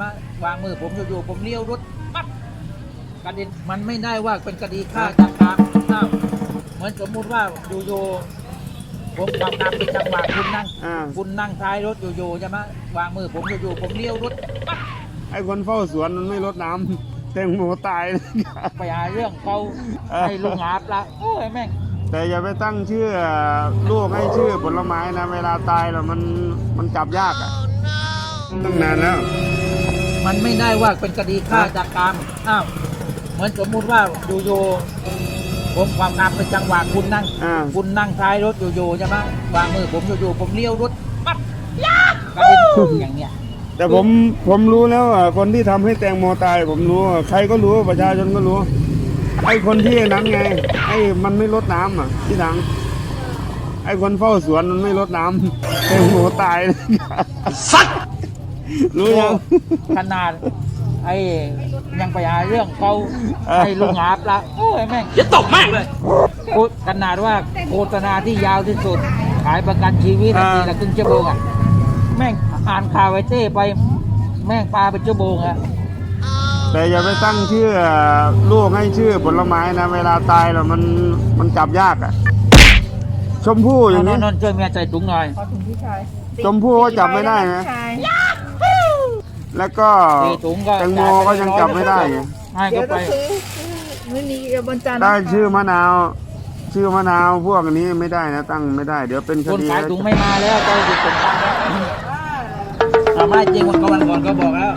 มาวางมือผมอยู่ๆผมเลี้ยวรถปั๊บกระเด็นมันไม่ได้ว่าเป็นคดีฆ่าจากการข้าวเหมือนสมมุติว่าอยู่ๆผมขับตามเป็นจังหวะคุณนั่ง อ่า คุณนั่งท้ายรถอยู่ๆใช่ไหมวางมือผมอยู่ๆผมเลี้ยวรถปั๊บไอ้คนเฝ้าสวนมันไม่ลดน้ำแตงโมตายเลยไปหาเรื่องเขาเออให้ลุงหาปลาโอ้ยแม่งแต่อย่าไปตั้งชื่อลูกให้ชื่อผลไม้นะ เวลาตายแล้วมันมันจับยากอะตั้งนานแล้ว มันไม่ได้ว่าเป็นคดีฆ่าจากการอ้าวเหมือนสมมุติว่าอยู่ๆผมขับตามเป็นจังหวะคุณนั่ง อ่า คุณนั่งท้ายรถอยู่ๆใช่ไหมวางมือผมอยู่ๆผมเลี้ยวรถปั๊บกระเด็นปุ๊บอย่างเนี้ย แต่ผมผมรู้แล้วอะคนที่ทำให้แตงโมตาย ผมรู้อะใครก็รู้ประชาชนก็รู้ ไอ้คนที่นั้นไง ไอ้มันไม่ลดน้ำอะที่ถัง ไอ้คนเฝ้าสวนมันไม่ลดน้ำแตงโมตายเลยสัต รู้ยัง ขนาด ไอ้ยังไปหาเรื่องเขาเออให้ลุงหาปลาโอ้ยแม่งจะตกแม่งเลยขนาดว่าโฆษณาที่ยาวที่สุด ขายประกันชีวิตนาทีละครึ่งชั่วโมงอะแม่งอ่านข่าวไอ้เต้ไป แม่งปลาเป็นชั่วโมงอะแต่อย่าไปตั้งชื่อลูกให้ชื่อผลไม้นะเวลาตายแล้วมันมันจับยากอะชมพู่อย่างนนี้ นนช่วยเมียใส่ถุงหน่อย ขอถุงพี่ชายชมพู่ก็จับไม่ได้นะ พี่ชาย แล้วก็ตีถุงก็แตงโมก็ยังจับไม่ได้ไงให้เดี๋ยก็วไปก็ซื้อมื้อนี้บนจานทร์ได้ชื่อมะนาว ชื่อมะนาวพวกนี้ไม่ได้นะตั้งไม่ได้เดี๋ยวเป็นคคนดีขายแล้วถุงไม่มาแล้วเจ้าหยุดเป็นตังค์แล้วว่าเอาไม่จริงวันก่อนวันก่อนก็บอกแล้ว